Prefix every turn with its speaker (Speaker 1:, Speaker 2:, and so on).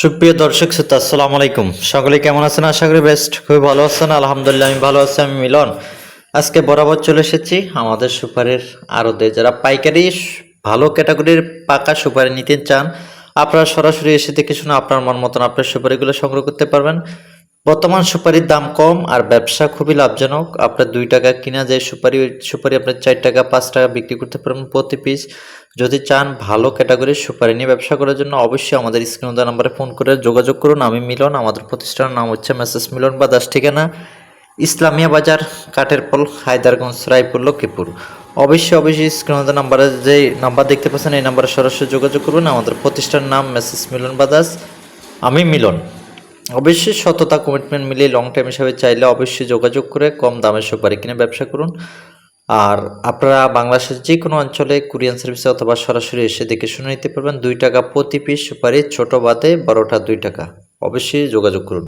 Speaker 1: সুপ্রিয় দর্শক শ্রোতা, আসসালামু আলাইকুম। সকলে কেমন আছেন? আশা করি বেস্ট খুবই ভালো আছেন। আলহামদুলিল্লাহ, আমি ভালো আছি, আমি মিলন। আজকে বরাবর চলে এসেছি আমাদের সুপারির আড়তে। যারা পাইকারি ভালো ক্যাটাগরির পাকা সুপারি নিতে চান, আপনারা সরাসরি এসে দেখে শুনে আপনার মন মতন আপনার সুপারিগুলো সংগ্রহ করতে পারবেন। বর্তমান সুপারির দাম কম আর ব্যবসা খুবই লাভজনক। আপনার দুই টাকা কিনা যায় সুপারি সুপারি আপনার চার টাকা, পাঁচ টাকা বিক্রি করতে পারবেন প্রতি পিস যদি চান ভালো ক্যাটাগরির সুপারি নিয়ে ব্যবসা করার জন্য অবশ্যই আমাদের স্ক্রিন নাম্বারে ফোন করে যোগাযোগ করুন। আমি মিলন, আমাদের প্রতিষ্ঠানের নাম হচ্ছে মেসেজ মিলন বা দাস ঠিকানা ইসলামিয়া বাজার কাঠের পল হায়দারগঞ্জ, রায়পুর, লক্ষ্মীপুর। অবশ্যই অবশ্যই স্ক্রিন নাম্বারে যে নাম্বার দেখতে পাচ্ছেন, এই নাম্বারে সরাসরি যোগাযোগ করবেন আমাদের প্রতিষ্ঠানের নাম মেসেজ মিলন বাদাস আমি মিলন। অবশ্যই সততা কমিটমেন্ট মিলিয়ে লং টাইম হিসাবে চাইলে অবশ্যই যোগাযোগ করে কম দামে সুপারি কিনে ব্যবসা করুন। আর আপনারা বাংলাদেশের যে কোনো অঞ্চলে কুরিয়ান সার্ভিসে অথবা সরাসরি এসে দেখে শুনে নিতে পারবেন দুই টাকা প্রতি পিস সুপারি, ছোটো বাদে বারোটা দুই টাকা। অবশ্যই যোগাযোগ করুন।